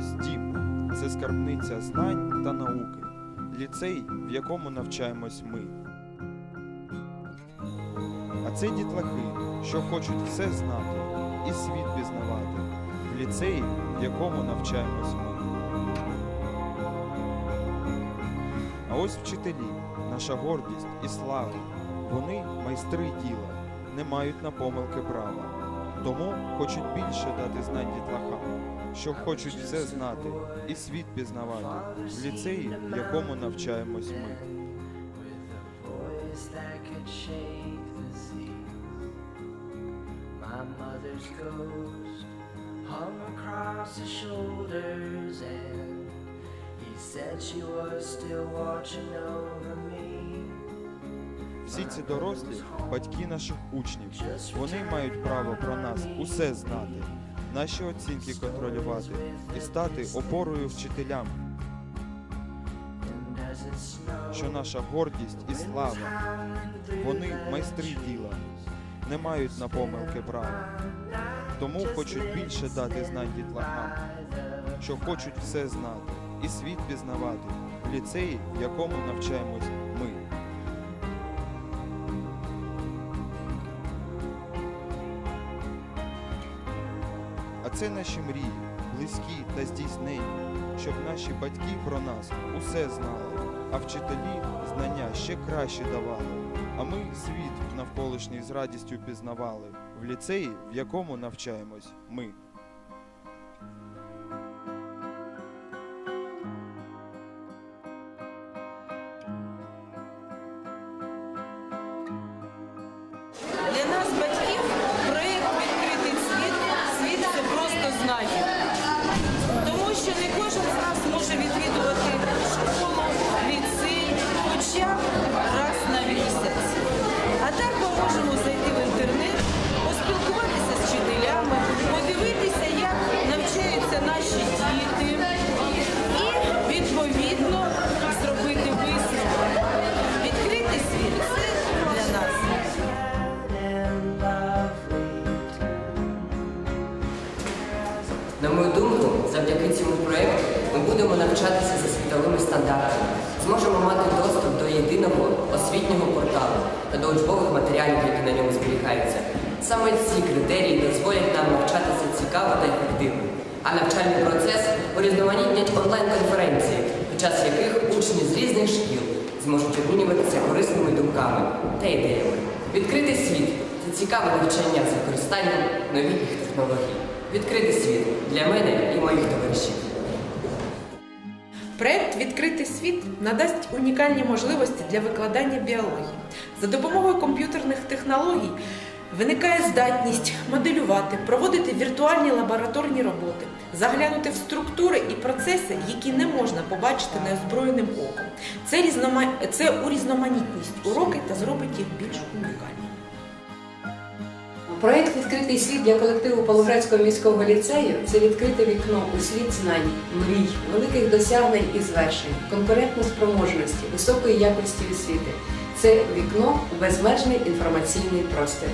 Ось дім це скарбниця знань та науки, ліцей, в якому навчаємось ми. А це дітлахи, що хочуть все знати і світ пізнавати, в ліцеї, в якому навчаємось ми. А ось вчителі, наша гордість і слава. Вони майстри діла, не мають на помилки права. Тому хочуть більше дати знань дітлахам, що хочуть все знати і світ пізнавати в ліцеї, в якому навчаємось ми. said she was still watching over me. Всі ці дорослі батьки наших учнів. Вони мають право про нас усе знати, наші оцінки контролювати і стати опорою вчителям, що наша гордість і слава. Вони майстри діла, не мають на помилки права. Тому хочуть більше дати знань дітлахам, що хочуть все знати і світ пізнавати в ліцеї, в якому навчаємось ми. Це наші мрії, близькі та здійснені, щоб наші батьки про нас усе знали, а вчителі знання ще краще давали. А ми світ навколишній з радістю пізнавали в ліцеї, в якому навчаємось ми. Для нас, батьків, просто На мою думку, завдяки цьому проєкту ми будемо навчатися за світовими стандартами, зможемо мати доступ до єдиного освітнього порталу та до учбових матеріалів, які на ньому зберігаються. Саме ці критерії дозволять нам навчатися цікаво та ефективно, а навчальний процес урізноманітнять онлайн-конференції, під час яких учні з різних шкіл зможуть обмінюватися корисними думками та ідеями. Відкритий світ це цікаве навчання з використанням новітніх технологій. Відкритий світ для мене і моїх товаришів. Проект Відкритий світ надасть унікальні можливості для викладання біології. За допомогою комп'ютерних технологій виникає здатність моделювати, проводити віртуальні лабораторні роботи, заглянути в структури і процеси, які не можна побачити неозброєним оком. Це, різнома... Це урізноманітність уроки та зробить їх більш унікальними. Проект Відкритий світ для колективу Полоградського міського ліцею це відкрите вікно у світ знань, мрій, великих досягнень і звершень, конкурентноспроможності, високої якості освіти. Це вікно у безмежний інформаційний простір.